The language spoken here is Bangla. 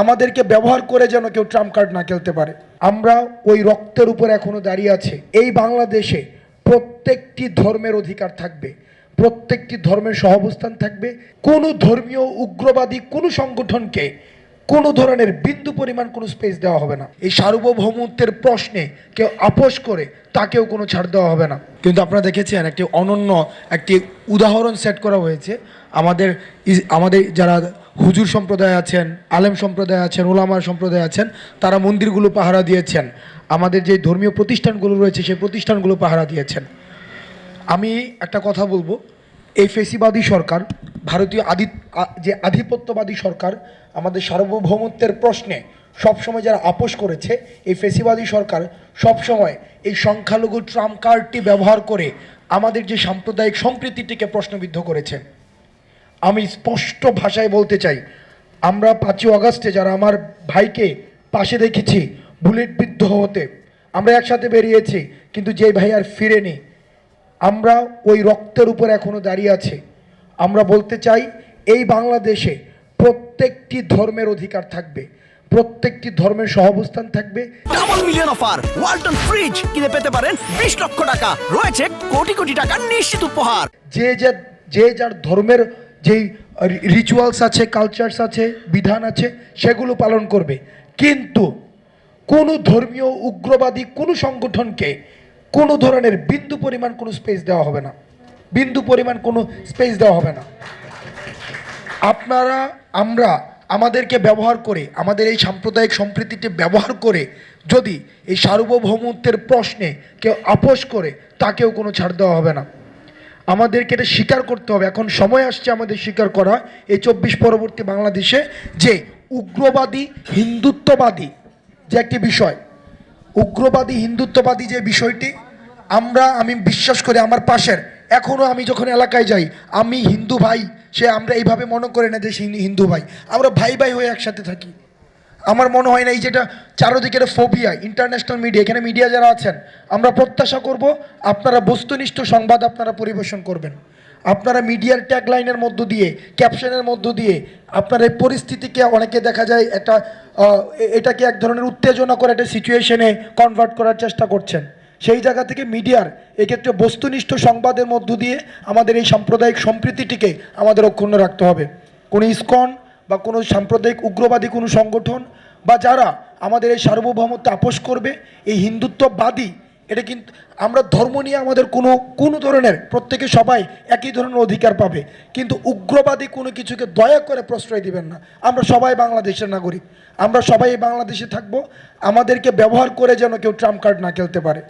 আমাদেরকে ব্যবহার করে যেন কেউ ট্রাম্প কার্ড না খেলতে পারে। আমরা ওই রক্তের উপর এখনও দাঁড়িয়ে আছে। এই বাংলাদেশে প্রত্যেকটি ধর্মের অধিকার থাকবে। প্রত্যেকটি ধর্মের সহাবস্থান থাকবে। কোনো ধর্মীয় উগ্রবাদী কোনো সংগঠনকে কোনো ধরনের বিন্দু পরিমাণ কোনো স্পেস দেওয়া হবে না। এই সার্বভৌমত্বের প্রশ্নে কেউ আপোষ করে তাকেও কোনো ছাড় দেওয়া হবে না। কিন্তু আপনারা দেখেছেন একটি অনন্য একটি উদাহরণ সেট করা হয়েছে। আমাদের আমাদের যারা হুজুর সম্প্রদায় আছেন, আলেম সম্প্রদায় আছেন ওলামার সম্প্রদায় আছেন, তারা মন্দিরগুলো পাহারা দিয়েছেন। আমাদের যে ধর্মীয় প্রতিষ্ঠানগুলো রয়েছে, সেই প্রতিষ্ঠানগুলো পাহারা দিয়েছেন। আমি একটা কথা বলব। এই ফেসিবাদী সরকার ভারতীয় আদি যে আধিপত্যবাদী সরকার, আমাদের সার্বভৌমত্বের প্রশ্নে সবসময় যারা আপোষ করেছে, এই ফেসিবাদী সরকার সবসময় এই সংখ্যালঘু ট্রাম্প কার্ডটি ব্যবহার করে আমাদের যে সাম্প্রদায়িক সম্প্রীতিটিকে প্রশ্নবিদ্ধ করেছে। আমি স্পষ্ট ভাষায় বলতে চাই, আমরা পাঁচই অগাস্টে যারা আমার ভাইকে পাশে দেখেছি, বুলেট বিদ্ধ হতে, আমরা একসাথে বেরিয়েছি, কিন্তু যে ভাই আর ফিরেনি, আমরা ওই রক্তের উপর এখনও দাঁড়িয়ে আছে। আমরা বলতে চাই এই বাংলাদেশে প্রত্যেকটি ধর্মের অধিকার থাকবে প্রত্যেকটি ধর্মের সহাবস্থান থাকবে। Double million offer Walton fridge কিনে পেতে পারেন বিশ লক্ষ টাকা রয়েছে কোটি কোটি টাকার নিশ্চিত উপহার। যে যে যে যার ধর্মের যেই রিচুয়ালস আছে কালচারস আছে বিধান আছে সেগুলো পালন করবে। কিন্তু কোনো ধর্মীয় উগ্রবাদী কোনো সংগঠনকে কোনো ধরনের বিন্দু পরিমাণ কোনো স্পেস দেওয়া হবে না। বিন্দু পরিমাণ কোনো স্পেস দেওয়া হবে না। আপনারা, আমরা আমাদেরকে ব্যবহার করে, আমাদের এই সাম্প্রদায়িক সম্প্রীতিটি ব্যবহার করে যদি এই সার্বভৌমত্বের প্রশ্নে কেউ আপোষ করে, তাকেও কোনো ছাড় দেওয়া হবে না। আমাদেরকে এটা স্বীকার করতে হবে। এখন সময় আসছে আমাদের স্বীকার করা এই চব্বিশ পরবর্তী বাংলাদেশে যে উগ্রবাদী, হিন্দুত্ববাদী যে একটি বিষয়, উগ্রবাদী, হিন্দুত্ববাদী যে বিষয়টি, আমরা, আমি বিশ্বাস করি আমার পাশের এখনও আমি যখন এলাকায় যাই, আমি হিন্দু ভাই, সে আমরা এইভাবে মনে করে না যে হিন্দু ভাই। আমরা ভাই ভাই হয়ে একসাথে থাকি। আমার মনে হয় না এই যেটা চারোদিকের ফোবিয়া ইন্টারন্যাশনাল মিডিয়া এখানে মিডিয়া যারা আছেন, আমরা প্রত্যাশা করব আপনারা বস্তুনিষ্ঠ সংবাদ আপনারা পরিবেশন করবেন। আপনারা মিডিয়ার ট্যাগলাইনের মধ্য দিয়ে ক্যাপশনের মধ্য দিয়ে, আপনার এই পরিস্থিতিকে অনেকে দেখা যায় একটা এটাকে এক ধরনের উত্তেজনা করে একটা সিচুয়েশনে কনভার্ট করার চেষ্টা করছেন। সেই জায়গা থেকে মিডিয়ার এক্ষেত্রে বস্তুনিষ্ঠ সংবাদের মধ্য দিয়ে আমাদের এই সাম্প্রদায়িক সম্প্রীতিটিকে আমাদের অক্ষুণ্ণ রাখতে হবে। কোনো ইস্কন বা কোনো সাম্প্রদায়িক উগ্রবাদী কোনো সংগঠন বা যারা আমাদের এই সার্বভৌমত্ব আপোষ করবে, এই হিন্দুত্ববাদী, এটা কিন্তু আমরা ধর্ম নিয়ে আমাদের কোনো কোনো ধরনের, প্রত্যেকে সবাই একই ধরনের অধিকার পাবে। কিন্তু উগ্রবাদী কোনো কিছুকে দয়া করে প্রশ্রয় দিবেন না। আমরা সবাই বাংলাদেশের নাগরিক। আমরা সবাই বাংলাদেশে থাকব। আমাদেরকে ব্যবহার করে যেন কেউ ট্রাম্প কার্ড না খেলতে পারে।